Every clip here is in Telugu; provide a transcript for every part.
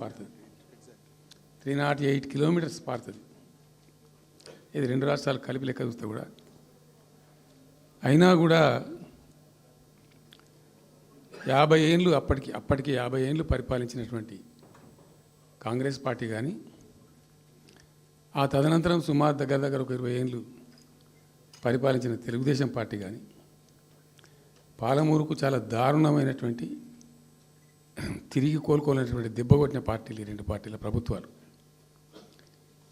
పారుతుంది. త్రీ నాట్ ఎయిట్ కిలోమీటర్స్ పారుతుంది. ఇది రెండు రాష్ట్రాలు కలిపి లెక్క చూస్తే కూడా. అయినా కూడా యాభై ఏళ్ళు అప్పటికి అప్పటికి యాభై ఏళ్ళు పరిపాలించినటువంటి కాంగ్రెస్ పార్టీ కానీ ఆ తదనంతరం సుమారు దగ్గర దగ్గర ఒక ఇరవై ఏళ్ళు పరిపాలించిన తెలుగుదేశం పార్టీ కానీ పాలమూరుకు చాలా దారుణమైనటువంటి తిరిగి కోలుకోలేనటువంటి దెబ్బ కొట్టిన పార్టీలు ఈ రెండు పార్టీల ప్రభుత్వాలు.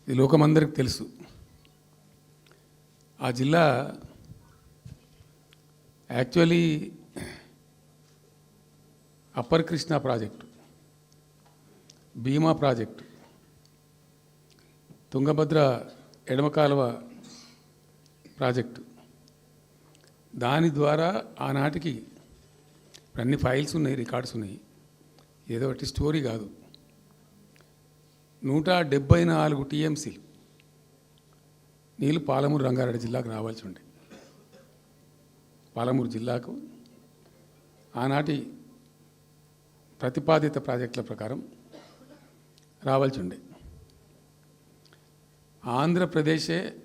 ఇది లోకమందరికి తెలుసు. ఆ జిల్లా actually upper Krishna project Bhima project Tungabhadra ఎడమకాలువ project. దాని ద్వారా ఆనాటికి అన్ని ఫైల్స్ ఉన్నాయి రికార్డ్స్ ఉన్నాయి. ఏదో ఒకటి స్టోరీ కాదు. నూట డెబ్బై నాలుగు టీఎంసీలు నీళ్ళు పాలమూరు రంగారెడ్డి జిల్లాకు రావాల్సి ఉండే. పాలమూరు జిల్లాకు ఆనాటి ప్రతిపాదిత ప్రాజెక్టుల ప్రకారం రావాల్సి ఉండే. ఆంధ్రప్రదేశే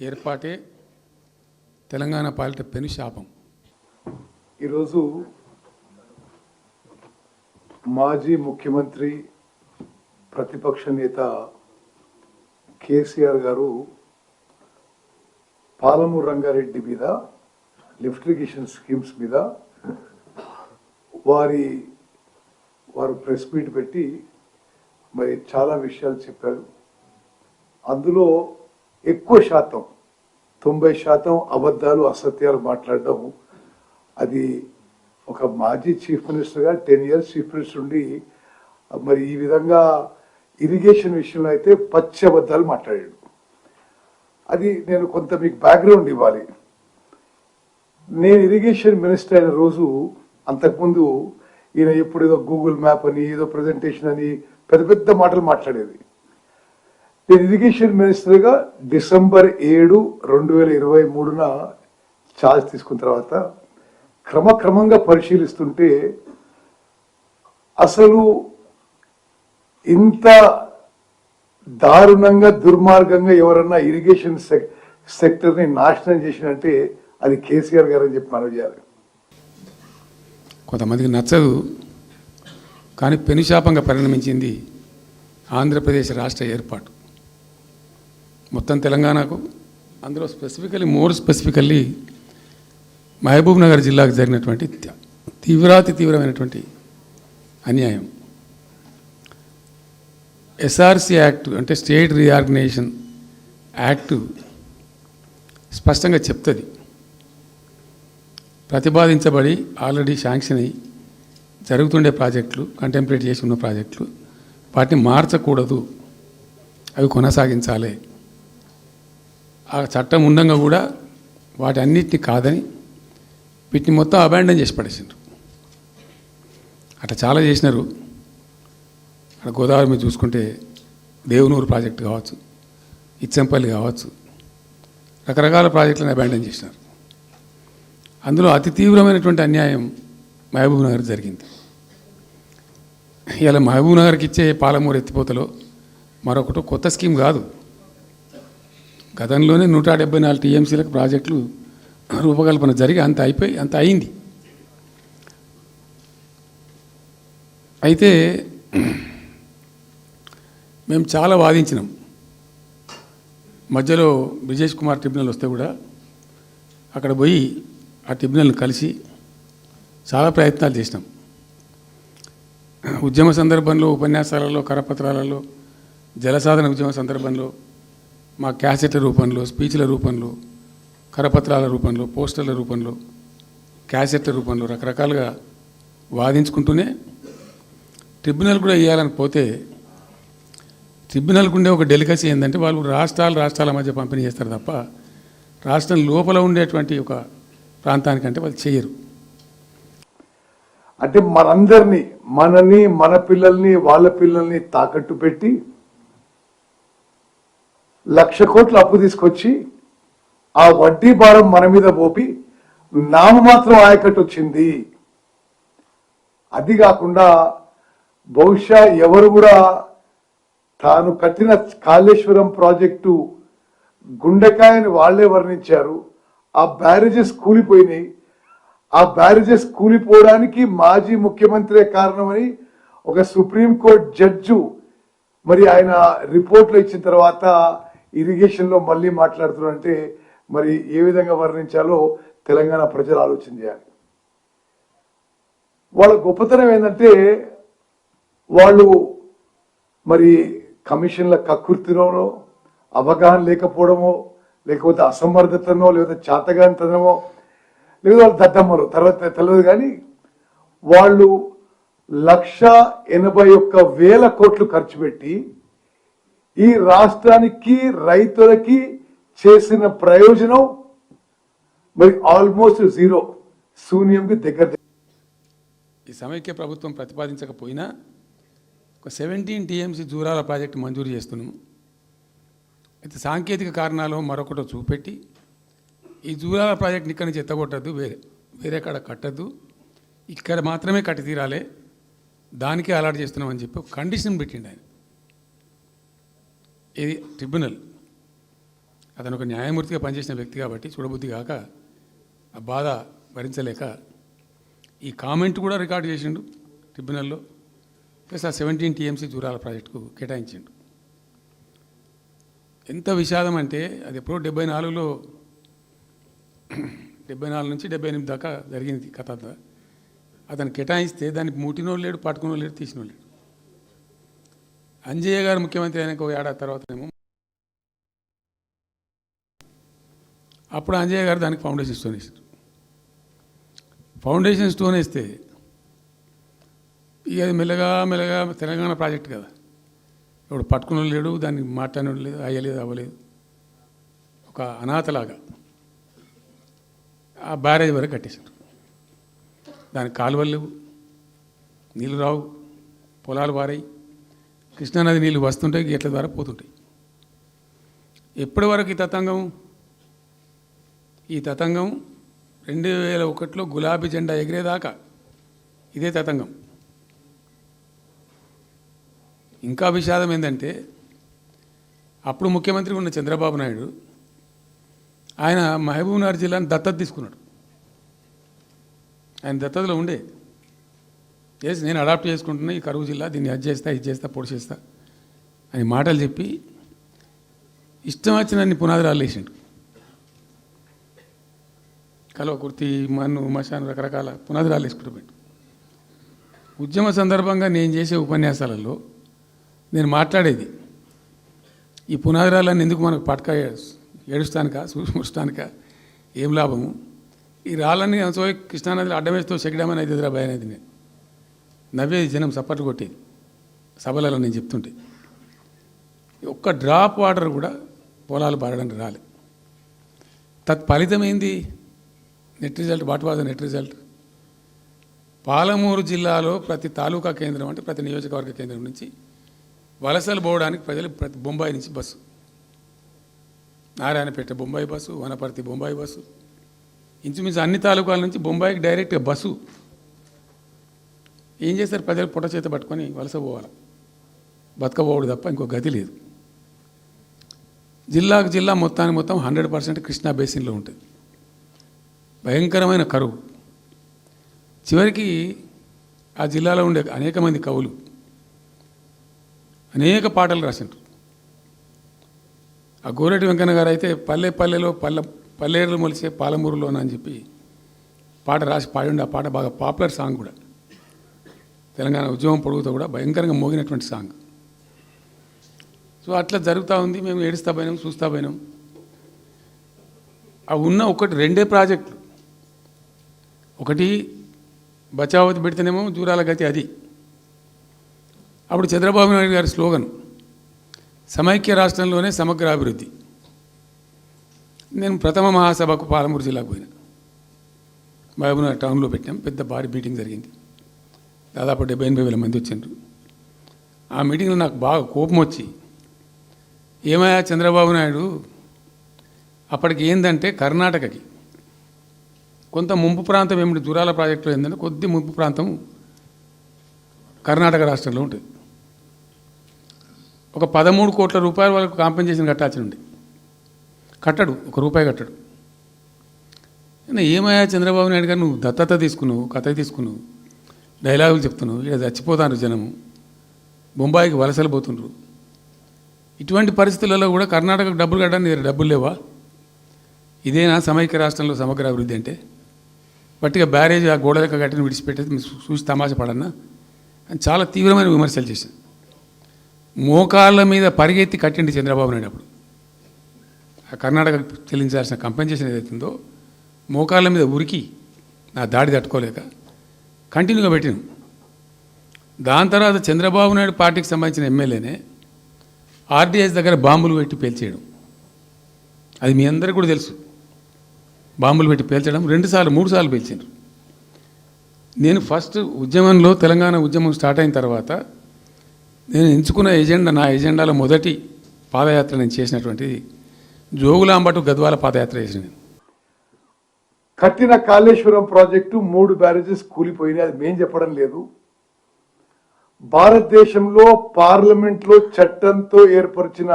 ఏర్పాటే తెలంగాణ పాలిట పెను శాపం. ఈరోజు మాజీ ముఖ్యమంత్రి ప్రతిపక్ష నేత కేసీఆర్ గారు పాలమూరు రంగారెడ్డి మీద లిఫ్ట్ ఇరిగేషన్ స్కీమ్స్ మీద వారి వారు ప్రెస్ మీట్ పెట్టి మరి చాలా విషయాలు చెప్పారు. అందులో ఎక్కువ శాతం తొంభై శాతం అబద్ధాలు అసత్యాలు మాట్లాడడం అది ఒక మాజీ చీఫ్ మినిస్టర్గా టెన్ ఇయర్స్ చీఫ్ మినిస్టర్ ఉండి మరి ఈ విధంగా ఇరిగేషన్ విషయంలో అయితే పచ్చి అబద్ధాలు మాట్లాడాడు. అది నేను కొంత మీకు బ్యాక్గ్రౌండ్ ఇవ్వాలి. నేను ఇరిగేషన్ మినిస్టర్ అయిన రోజు అంతకుముందు ఈయన ఎప్పుడు ఏదో గూగుల్ మ్యాప్ అని ఏదో ప్రజెంటేషన్ అని పెద్ద పెద్ద మాటలు మాట్లాడేది. నేను ఇరిగేషన్ మినిస్టర్గా డిసెంబర్ ఏడు రెండు వేల ఇరవై మూడున ఛార్జ్ తీసుకున్న తర్వాత క్రమక్రమంగా పరిశీలిస్తుంటే అసలు ఇంత దారుణంగా దుర్మార్గంగా ఎవరన్నా ఇరిగేషన్ సెక్ సెక్టర్ని నాశనం చేసినంటే అది కేసీఆర్ గారు అని చెప్పి మనం చేయాలి. కొంతమందికి నచ్చదు కానీ పెనుశాపంగా పరిణమించింది ఆంధ్రప్రదేశ్ రాష్ట్ర ఏర్పాటు. మొత్తం తెలంగాణకు అందులో specifically more specifically Mahabubnagar జిల్లాకు జరిగినటువంటి తీవ్రాతి తీవ్రమైనటువంటి అన్యాయం. ఎస్ఆర్సి యాక్ట్ అంటే స్టేట్ రీఆర్గనైజేషన్ యాక్ట్ స్పష్టంగా చెప్తుంది. ప్రతిపాదించబడి ఆల్రెడీ శాంక్షన్ అయ్యి జరుగుతుండే ప్రాజెక్టులు కంటెంప్లేట్ చేసి ఉన్న ప్రాజెక్టులు వాటిని మార్చకూడదు. అవి కొనసాగించాలి. ఆ చట్టం ఉండంగా కూడా వాటి అన్నిటిని కాదని వీటిని మొత్తం అబాండన్ చేసి పడేసిండ్రు. అట్లా చాలా చేసినారు. అక్కడ గోదావరి మీద చూసుకుంటే దేవునూరు ప్రాజెక్టు కావచ్చు ఇచ్చంపల్లి కావచ్చు రకరకాల ప్రాజెక్టులను అబాండన్ చేసినారు. అందులో అతి తీవ్రమైనటువంటి అన్యాయం మహబూబ్ నగర్ జరిగింది. ఇలా మహబూబ్ నగర్కి ఇచ్చే పాలమూరు ఎత్తిపోతలో మరొకటి కొత్త స్కీమ్ కాదు. గతంలోనే నూట డెబ్బై నాలుగు టీఎంసీలకు ప్రాజెక్టులు రూపకల్పన జరిగి అంత అయిపోయి అంత అయింది. అయితే మేము చాలా వాదించినాం. మధ్యలో బ్రిజేష్ కుమార్ ట్రిబ్యునల్ వస్తే కూడా అక్కడ పోయి ఆ ట్రిబ్యునల్ని కలిసి చాలా ప్రయత్నాలు చేసినాం. ఉద్యమ సందర్భంలో ఉపన్యాసాలలో కరపత్రాలలో జలసాధన ఉద్యమ సందర్భంలో మా క్యాసెట్ల రూపంలో స్పీచ్ల రూపంలో కరపత్రాల రూపంలో పోస్టర్ల రూపంలో క్యాసెట్ల రూపంలో రకరకాలుగా వాదించుకుంటూనే ట్రిబ్యునల్ కూడా వేయాలని పోతే ట్రిబ్యునల్కి ఉండే ఒక డెలికసీ ఏంటంటే వాళ్ళు రాష్ట్రాలు రాష్ట్రాల మధ్య పంపిణీ చేస్తారు తప్ప రాష్ట్రం లోపల ఉండేటువంటి ఒక ప్రాంతానికంటే వాళ్ళు చేయరు. అంటే మనందరినీ మనని మన పిల్లల్ని వాళ్ళ పిల్లల్ని తాకట్టు పెట్టి లక్ష కోట్లు అప్పు తీసుకొచ్చి ఆ వడ్డీ భారం మన మీద పోపి నామమాత్రం ఆయకట్టు వచ్చింది అది కాకుండా బహుశా ఎవరు కూడా తాను కట్టిన కాళేశ్వరం ప్రాజెక్టు గుండెకాయని వాళ్ళే వర్ణించారు. ఆ బ్యారేజెస్ కూలిపోయినాయి. ఆ బ్యారేజెస్ కూలిపోవడానికి మాజీ ముఖ్యమంత్రే కారణమని ఒక సుప్రీంకోర్టు జడ్జు మరి ఆయన రిపోర్ట్లు ఇచ్చిన తర్వాత ఇరిగేషన్లో మళ్ళీ మాట్లాడుతున్నారంటే మరి ఏ విధంగా వర్ణించాలో తెలంగాణ ప్రజలు ఆలోచన చేయాలి. వాళ్ళ గొప్పతనం ఏంటంటే వాళ్ళు మరి కమిషన్ల కకృతిలోనో అవగాహన లేకపోవడమో లేకపోతే అసమర్థతనో లేకపోతే చాతగానితనమో లేదా వాళ్ళు దద్దమ్మలు తర్వాత తెలియదు కానీ వాళ్ళు లక్ష ఎనభై ఒక్క వేల కోట్లు ఖర్చు పెట్టి ఈ రాష్ట్రానికి రైతులకి చేసిన ప్రయోజనం మరి ఆల్మోస్ట్ జీరో. శూన్యంకి దగ్గర ఈ సమైక్య ప్రభుత్వం ప్రతిపాదించకపోయినా ఒక సెవెంటీన్ టీఎంసీ జూరాల ప్రాజెక్టు మంజూరు చేస్తున్నాము అయితే సాంకేతిక కారణాలు మరొకటో చూపెట్టి ఈ జూరాల ప్రాజెక్టుని ఇక్కడ నుంచి ఎత్తగొట్టద్దు వేరే వేరే కాడ కట్టద్దు ఇక్కడ మాత్రమే కట్టి తీరాలి దానికే అలాట్ చేస్తున్నామని చెప్పి ఒక కండిషన్ పెట్టిండు ఆయన. ఇది ట్రిబ్యునల్ అతను ఒక న్యాయమూర్తిగా పనిచేసిన వ్యక్తి కాబట్టి చూడబుద్ధి కాక ఆ బాధ భరించలేక ఈ కామెంట్ కూడా రికార్డ్ చేసిండు ట్రిబ్యునల్లో. ప్లస్ ఆ సెవెంటీన్ టీఎంసీ జూరాల ప్రాజెక్టుకు కేటాయించిండు. ఎంత విషాదం అంటే అది ఎప్పుడో డెబ్బై నాలుగులో డెబ్బై నాలుగు నుంచి డెబ్బై ఎనిమిది దాకా జరిగింది కథ అతను కేటాయిస్తే దానికి ముట్టినోళ్ళు లేడు పట్టుకునోడు లేడు తీసినోడు లేడు. అంజయ్య గారు ముఖ్యమంత్రి అయినాక ఒక ఏడాది తర్వాతనేమో అప్పుడు అంజయ్య గారు దానికి ఫౌండేషన్ స్టోన్ వేసారు ఫౌండేషన్ స్టోన్ వేస్తే ఇక అది మెల్లగా మెల్లగా తెలంగాణ ప్రాజెక్ట్ కదా. ఇప్పుడు పట్టుకున్న లేడు దాన్ని మాట్లాడినోడు లేదు అయ్యలేదు అవ్వలేదు. ఒక అనాథలాగా ఆ బ్యారేజ్ వరకు కట్టేశారు. దానికి కాలువలు లేవు నీళ్ళు రావు పొలాలు వారాయి కృష్ణానది నీళ్ళు వస్తుంటాయి గేట్ల ద్వారా పోతుంటాయి. ఎప్పటి వరకు ఈ తతంగం ఈ తతంగం రెండు వేల ఒకటిలో గులాబీ జెండా ఎగిరేదాకా ఇదే తతంగం. ఇంకా విషాదం ఏంటంటే అప్పుడు ముఖ్యమంత్రి ఉన్న చంద్రబాబు నాయుడు ఆయన మహబూబ్నగర్ జిల్లాని దత్తత తీసుకున్నాడు. ఆయన దత్తతలో ఉండే. చేసి నేను అడాప్ట్ చేసుకుంటున్నా ఈ కరువు జిల్లా దీన్ని అది చేస్తా ఇది చేస్తా పొడి చేస్తా అని మాటలు చెప్పి ఇష్టం వచ్చినన్ని రాళ్ళు వేసిండు. కలవకుర్తి మన్ను మశాను రకరకాల పునాదిరాలు వేసుకుంటూ పెట్టు ఉద్యమ సందర్భంగా నేను చేసే ఉపన్యాసాలలో నేను మాట్లాడేది ఈ పునాదిరాలన్నీ ఎందుకు మనకు పట్క ఏడుస్తానిక చూస్తానిక ఏం లాభము? ఈ రాళ్ళని సో కృష్ణానదిలో అడ్డమేస్తూ చెక్కడమని అయితే ఎదురా భయం అనేది నేను నవ్వేది జనం సప్పట్లు కొట్టేది. సభలలో నేను చెప్తుంటే ఒక్క డ్రాప్ వాటర్ కూడా పొలాలు పారడానికి రాలే. తత్ ఫలితం ఏంది net result what was net result? Palamuru జిల్లాలో ప్రతి తాలూకా కేంద్రం అంటే ప్రతి నియోజకవర్గ కేంద్రం నుంచి వలసలు పోవడానికి ప్రజలు ప్రతి బొంబాయి నుంచి bus. Narayanpet Bombay bus Wanaparthy Bombay bus. ఇంచుమించు అన్ని తాలూకాల నుంచి బొంబాయికి డైరెక్ట్గా బస్సు. ఏం చేస్తారు? ప్రజలు పుట్ట చేత పట్టుకొని వలస పోవాలి. బతకపోవడు తప్ప ఇంకో గతి లేదు. జిల్లాకు జిల్లా మొత్తానికి మొత్తం హండ్రెడ్ పర్సెంట్ కృష్ణా బేసిన్లో ఉంటుంది. భయంకరమైన కరువు. చివరికి ఆ జిల్లాలో ఉండే అనేక మంది కవులు అనేక పాటలు రాసిండ్రు. ఆ గోరెటి వెంకన్న గారు అయితే పల్లె పల్లెలో పల్లె పల్లెలు మొలిసే పాలమూరులోన అని చెప్పి పాట రాసి పాడిండు. ఆ పాట బాగా పాపులర్ సాంగ్ కూడా. తెలంగాణ ఉద్యమం పొడుగుతో కూడా భయంకరంగా మోగినటువంటి సాంగ్. సో అట్లా జరుగుతూ ఉంది. మేము ఏడుస్తా పోయినాం చూస్తా పోయినాం. ఆ ఉన్న ఒకటి రెండే ప్రాజెక్టులు. ఒకటి బచావతి పెడితేనేమో దూరాల గతి అది. అప్పుడు చంద్రబాబు నాయుడు గారి స్లోగన్ సమైక్య రాష్ట్రంలోనే సమగ్ర అభివృద్ధి. నేను ప్రథమ మహాసభకు పాలమూరు జిల్లాకు పోయినా. మహబూబ్నగర్ టౌన్లో పెట్టాం పెద్ద భారీ మీటింగ్ జరిగింది. దాదాపు డెబ్బై ఎనభై వేల మంది వచ్చిండ్రు. ఆ మీటింగ్లో నాకు బాగా కోపం వచ్చి ఏమయ్యా చంద్రబాబు నాయుడు అప్పటికి ఏంటంటే కర్ణాటకకి. కొంత ముంపు ప్రాంతం ఏమిటి? దూరాల ప్రాజెక్టులో ఏంటంటే కొద్ది ముంపు ప్రాంతం కర్ణాటక రాష్ట్రంలో ఉంటుంది. ఒక పదమూడు కోట్ల రూపాయల వరకు కాంపెన్సేషన్ కట్టాల్సి ఉండే కట్టడు ఒక రూపాయి కట్టడు. ఏమయ్యా చంద్రబాబు నాయుడు గారు? నువ్వు దత్తత తీసుకున్నావు కథ తీసుకున్నావు డైలాగులు చెప్తున్నావు ఇక్కడ చచ్చిపోతాను జనము బొంబాయికి వలసలు పోతుండ్రు. ఇటువంటి పరిస్థితులలో కూడా కర్ణాటకకు డబ్బులు కట్టడానికి డబ్బులు లేవా? ఇదేనా సమైక్య రాష్ట్రంలో సమగ్ర అభివృద్ధి అంటే? పట్టిగా బ్యారేజ్ ఆ గోడ లెక్క కట్టిన విడిచిపెట్టేది మీరు చూసి తమాషా పడన్నా. అని చాలా తీవ్రమైన విమర్శలు చేశాను మోకాళ్ళ మీద పరిగెత్తి కట్టిండి చంద్రబాబు నాయుడు అప్పుడు. ఆ కర్ణాటక చెల్లించాల్సిన కంపెన్సేషన్ ఏదైతుందో మోకాళ్ళ మీద ఉరికి నా దాడి తట్టుకోలేక కంటిన్యూగా పెట్టాను. దాని తర్వాత చంద్రబాబు నాయుడు పార్టీకి సంబంధించిన ఎమ్మెల్యేనే ఆర్డీఎస్ దగ్గర బాంబులు పెట్టి పేల్చేయడం. అది మీ అందరికీ కూడా తెలుసు. బాంబులు పెట్టి పేల్చడం రెండుసార్లు మూడు సార్లు పేల్చారు నేను ఫస్ట్ ఉద్యమంలో తెలంగాణ ఉద్యమం స్టార్ట్ అయిన తర్వాత నేను ఎంచుకున్న ఎజెండా నా ఎజెండాలో మొదటి పాదయాత్ర నేను చేసినటువంటిది జోగులాంబటు గద్వాల పాదయాత్ర చేసిన నేను. కట్టిన కాళేశ్వరం ప్రాజెక్టు మూడు బ్యారేజెస్ కూలిపోయినాయి అది మేం చెప్పడం లేదు. భారతదేశంలో పార్లమెంట్లో చట్టంతో ఏర్పరిచిన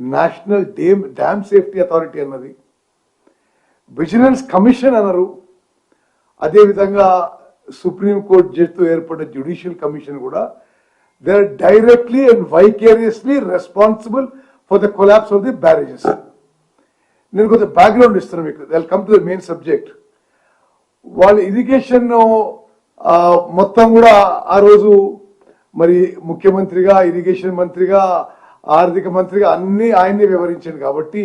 national dam dam safety authority అన్నది. విజిలెన్స్ కమిషన్ అన్నారు అదేవిధంగా సుప్రీంకోర్టు జడ్జితో ఏర్పడిన జ్యుడిషియల్ కమిషన్ కూడా they are directly and vicariously responsible for the collapse of the barrages నేను కొంచెం బ్యాక్గ్రౌండ్ ఇస్తున్నాను మీకు. Welcome to the main subject వాళ్ళ ఇరిగేషన్ మొత్తం కూడా ఆ రోజు మరి ముఖ్యమంత్రిగా ఇరిగేషన్ మంత్రిగా ఆర్థిక మంత్రిగా అన్ని ఆయన్ని వివరించాడు కాబట్టి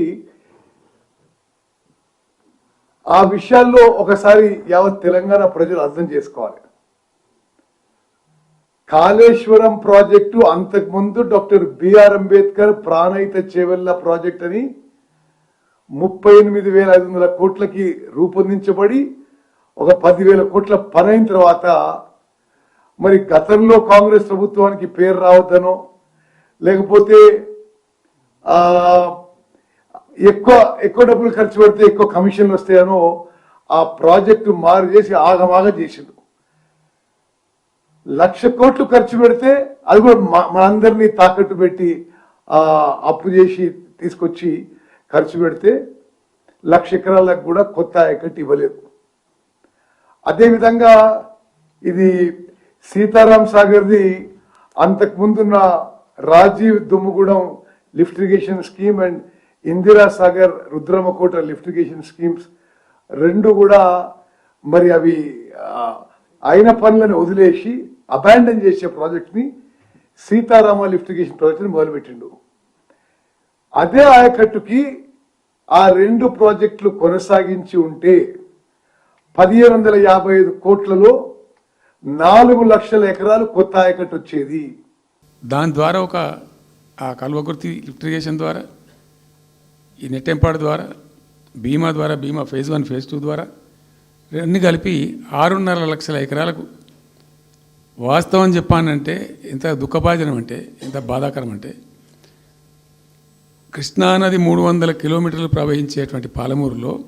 ఆ విషయాల్లో ఒకసారి యావత్ తెలంగాణ ప్రజలు అర్థం చేసుకోవాలి. కాళేశ్వరం ప్రాజెక్టు అంతకుముందు doctor BR Ambedkar Pranahita Chevella project అని ముప్పై ఎనిమిది వేల ఐదు వందల కోట్లకి రూపొందించబడి ఒక పదివేల కోట్ల పని అయిన తర్వాత మరి గతంలో కాంగ్రెస్ ప్రభుత్వానికి పేరు రావద్దనో లేకపోతే ఎక్కువ ఎక్కువ డబ్బులు ఖర్చు పెడితే ఎక్కువ కమిషన్లు వస్తాయనో ఆ ప్రాజెక్టు మారు చేసి ఆగమాగ చేసిండు. లక్ష కోట్లు ఖర్చు పెడితే అది కూడా మనందరినీ తాకట్టు పెట్టి అప్పు చేసి తీసుకొచ్చి ఖర్చు పెడితే లక్ష ఎకరాలకు కూడా కొత్త ఆయకట్టు ఇవ్వలేదు. అదేవిధంగా ఇది సీతారాం సాగర్ది అంతకు ముందున్న Rajiv Dummugudem lift irrigation scheme and Indira Sagar Rudramakota lift irrigation schemes రెండు కూడా మరి అవి అయిన పనులను వదిలేసి అబాండన్ చేసే ప్రాజెక్ట్ని సీతారామ లిఫ్టిగేషన్ ప్రాజెక్ట్ని మొదలుపెట్టిండు. అదే ఆయకట్టుకి ఆ రెండు ప్రాజెక్టులు కొనసాగించి ఉంటే పదిహేను వందల యాభై ఐదు కోట్లలో నాలుగు లక్షల ఎకరాలు కొత్త ఆయకట్టు వచ్చేది. దాని ద్వారా ఒక ఆ కల్వకుర్తి లిఫ్టిగేషన్ ద్వారా ఈ నెట్టెంపాడు ద్వారా బీమా ద్వారా బీమా ఫేజ్ వన్ ఫేజ్ టూ ద్వారా అన్నీ కలిపి ఆరున్నర లక్షల ఎకరాలకు వాస్తవం చెప్పానంటే ఎంత దుఃఖభాజనం అంటే ఎంత బాధాకరం అంటే కృష్ణానది మూడు వందల కిలోమీటర్లు ప్రవహించేటువంటి పాలమూరులో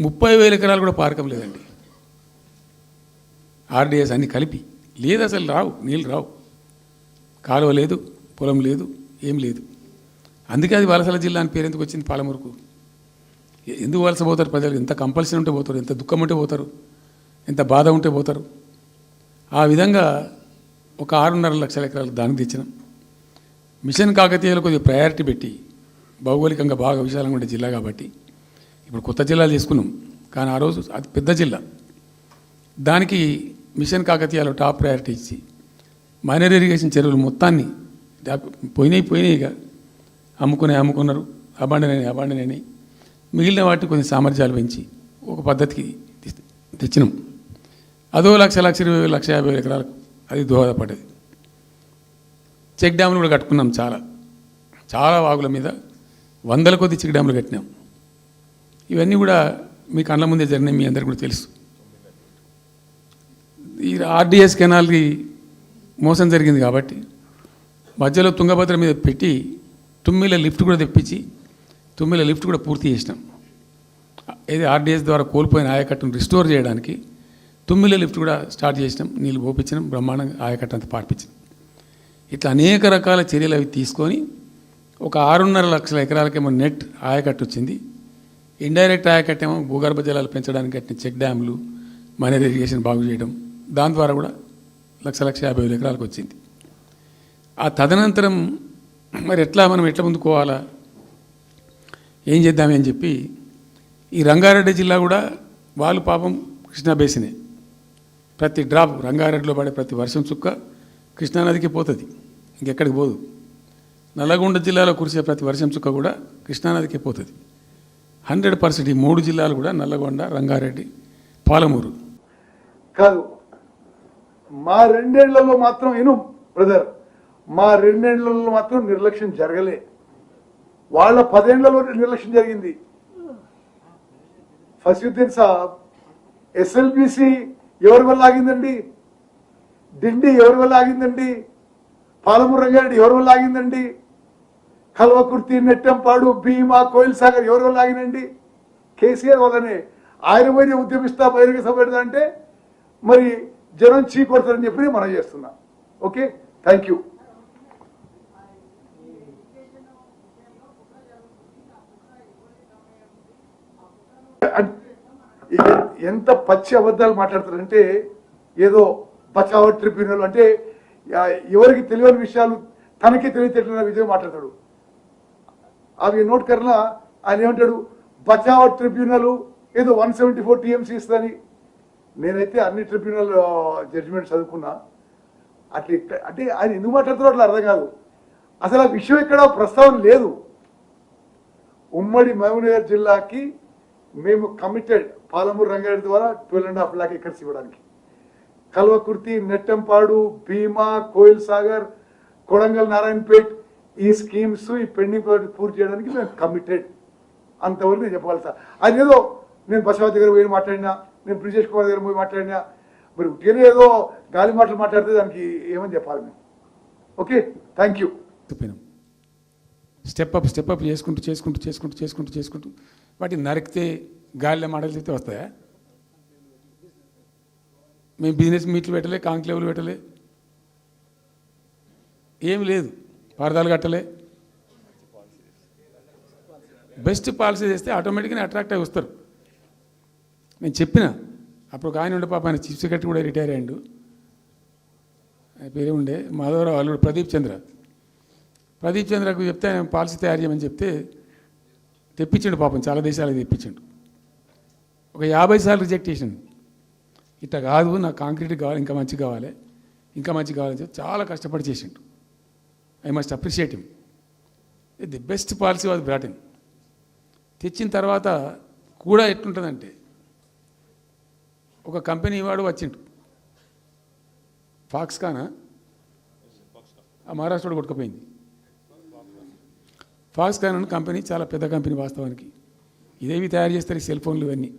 ముప్పై వేల ఎకరాలు కూడా పారకం లేదండి. ఆర్డీఎస్ అన్ని కలిపి. లేదు అసలు రావు నీళ్ళు రావు. కాలువ లేదు పొలం లేదు ఏం లేదు. అందుకే అది వలసల జిల్లా అని పేరు ఎందుకు వచ్చింది పాలమూరుకు? ఎందుకు వలస పోతారు ప్రజలు? ఎంత కంపల్సరీ ఉంటే పోతారు ఎంత దుఃఖం ఉంటే పోతారు ఎంత బాధ ఉంటే పోతారు? ఆ విధంగా ఒక ఆరున్నర లక్షల ఎకరాలు దానికి తెచ్చినాం. మిషన్ కాకతీయలో కొద్దిగా ప్రయారిటీ పెట్టి భౌగోళికంగా బాగా విశాలంగా ఉండే జిల్లా కాబట్టి ఇప్పుడు కొత్త జిల్లాలు తీసుకున్నాం. కానీ ఆ రోజు అది పెద్ద జిల్లా. దానికి మిషన్ కాకతీయాలో టాప్ ప్రయారిటీ ఇచ్చి మైనర్ ఇరిగేషన్ చెరువులు మొత్తాన్ని పోయినాయి పోయినాయి ఇక. అమ్ముకునే అమ్ముకున్నారు. అబాండనని అబాండనని మిగిలిన వాటికి కొన్ని సామర్థ్యాలు పెంచి ఒక పద్ధతికి తెచ్చినాం. అదో లక్ష లక్ష ఇరవై వేలు లక్ష యాభై వేల ఎకరాలకు అది దోహదపడేది చెక్ డ్యాములు కూడా కట్టుకున్నాం చాలా. చాలా వాగుల మీద వందల కొద్ది చెక్ డ్యాములు కట్టినాం. ఇవన్నీ కూడా మీ కళ్ళ ముందే జరిగినాయి మీ అందరికీ కూడా తెలుసు. ఈ ఆర్డిఎస్ కెనాల్కి మోసం జరిగింది కాబట్టి మధ్యలో తుంగభద్ర మీద పెట్టి తుమ్మిల లిఫ్ట్ కూడా తెప్పించి తుమ్మిల లిఫ్ట్ కూడా పూర్తి చేసినాం. ఏది ఆర్డీఎస్ ద్వారా కోల్పోయిన ఆయకట్టును రిస్టోర్ చేయడానికి తుమ్మిల లిఫ్ట్ కూడా స్టార్ట్ చేసినాం. నీళ్ళు పోపించినాం బ్రహ్మాండంగా ఆయకట్ట అంతా పార్పించినాం. ఇట్లా అనేక రకాల చర్యలు అవి తీసుకొని ఒక ఆరున్నర లక్షల ఎకరాలకేమో నెట్ ఆయకట్టు వచ్చింది. ఇండైరెక్ట్ ఆయకట్టు ఏమో భూగర్భ జలాలు పెంచడానికి కట్టిన చెక్ డ్యామ్లు మనర్ ఇరిగేషన్ బాగు చేయడం దాని ద్వారా కూడా లక్ష లక్ష యాభై వేల ఎకరాలకు వచ్చింది. ఆ తదనంతరం మరి ఎట్లా మనం ఎట్లా ముందుకోవాలా ఏం చేద్దామని చెప్పి ఈ రంగారెడ్డి జిల్లా కూడా వాళ్ళు పాపం కృష్ణా బేసినే. ప్రతి డ్రాప్ రంగారెడ్డిలో పడే ప్రతి వర్షం చుక్క కృష్ణానదికి పోతుంది. ఇంకెక్కడికి పోదు. నల్లగొండ జిల్లాలో కురిసే ప్రతి వర్షం చుక్క కూడా కృష్ణానదికి పోతుంది. హండ్రెడ్ పర్సెంట్ ఈ మూడు జిల్లాలు కూడా నల్లగొండ రంగారెడ్డి పాలమూరు. కాదు. మా రెండేళ్ళలో మాత్రం ఇను బ్రదర్. మా రెండేళ్ళలో మాత్రం నిర్లక్ష్యం జరగలే. వాళ్ళ పదేళ్ళలో నిర్లక్ష్యం జరిగింది. ఫసీద్దీన్ సాబ్? ఎస్ఎల్బిసి ఎవరి వల్ల ఆగిందండి? డిండి ఎవరి వల్ల ఆగిందండి? పాలమూరు రంగారెడ్డి ఎవరి వల్ల ఆగిందండి? కల్వకుర్తి నెట్టంపాడు భీమా కోయిల్ సాగర్ ఎవరి వల్ల ఆగినండి? కేసీఆర్ వల్లనే. ఆయన పోయి ఉద్యమిస్తా బహిరంగ సభ పెడతా అంటే మరి జనం చీకొడతారని చెప్పి మనం చేస్తున్నాం. ఓకే? Thank you. ఎంత పచ్చి అబద్ధాలు మాట్లాడతారంటే ఏదో బచావ్ ట్రిబ్యునల్ అంటే ఎవరికి తెలియని విషయాలు తనకే తెలియటట్ల విజయం మాట్లాడతాడు. అవి నోట్ కర్లా ఆయన ఏమంటాడు? బచావో ట్రిబ్యునల్ ఏదో వన్ సెవెంటీ ఫోర్ టీఎంసీ ఇస్తుందని. నేనైతే అన్ని ట్రిబ్యునల్ జడ్జిమెంట్ చదువుకున్నా. అట్లా అంటే ఆయన ఎందుకు మాట్లాడుతారో అట్లా అర్థం కాదు. అసలు ఆ విషయం ఇక్కడ ప్రస్తావన లేదు. ఉమ్మడి మహబూబ్నగర్ జిల్లాకి మేము కమిటెడ్ పాలమూరు రంగారెడ్డి ద్వారా twelve and half lakh acres ఇవ్వడానికి. కల్వకుర్తి నెట్టంపాడు భీమా కోయిల్ సాగర్ కొడంగల్ నారాయణపేట్ ఈ స్కీమ్స్ ఈ పెండింగ్ ప్రాజెక్ట్ పూర్తి చేయడానికి మేము కమిటెడ్ అంతవరకు నేను చెప్పగలుగుతా. అది ఏదో నేను బసవ దగ్గర పోయి మాట్లాడినా నేను బ్రిజేష్ కుమార్ దగ్గర పోయి మాట్లాడినా మరి ఉట్టిగానే ఏదో గాలి మాటలు మాట్లాడితే దానికి ఏమని చెప్పాలి మేము? Okay? Thank you step up step up చేసుకుంటూ చేసుకుంటూ చేసుకుంటూ చేసుకుంటూ చేసుకుంటూ. వాటిని నరికితే గాలిలో మాటలు చెప్తే వస్తాయా? మేము బిజినెస్ మీట్లు పెట్టలే కాంక్లేవులు పెట్టలే. ఏం లేదు. పరదాలు కట్టలే. బెస్ట్ పాలసీ చేస్తే ఆటోమేటిక్గా అట్రాక్ట్ అయి వస్తారు. నేను చెప్పిన అప్పుడు ఒక ఆయన ఉండే పాప ఆయన చీఫ్ సెక్రటరీ కూడా రిటైర్ అయ్యాడు. ఆయన పేరే ఉండే మాధవరావు అల్లుడు ప్రదీప్ చంద్ర. ప్రదీప్ చంద్రకు చెప్తే ఆయన పాలసీ తయారు చేయమని చెప్తే తెప్పించిండు పాపం చాలా దేశాలకు తెప్పించిండు. ఒక యాభై సార్లు రిజెక్ట్ చేసిండు ఇట్లా కాదు నాకు కాంక్రీట్ కావాలి ఇంకా మంచి కావాలి ఇంకా మంచి కావాలని చెప్పి చాలా కష్టపడి చేసిండు. I must appreciate him. The best policy was brought in తెచ్చిన తర్వాత కూడా ఎట్లుంటుందంటే ఒక కంపెనీ వాడు వచ్చిండు. ఫాక్స్కానా? ఆ మహారాష్ట్రలో కొట్టుకుపోయింది. ఫాక్స్కాన్ అనే కంపెనీ చాలా పెద్ద కంపెనీ వాస్తవానికి. ఇదేవి తయారు చేస్తారు ఈ సెల్ ఫోన్లు ఇవన్నీ.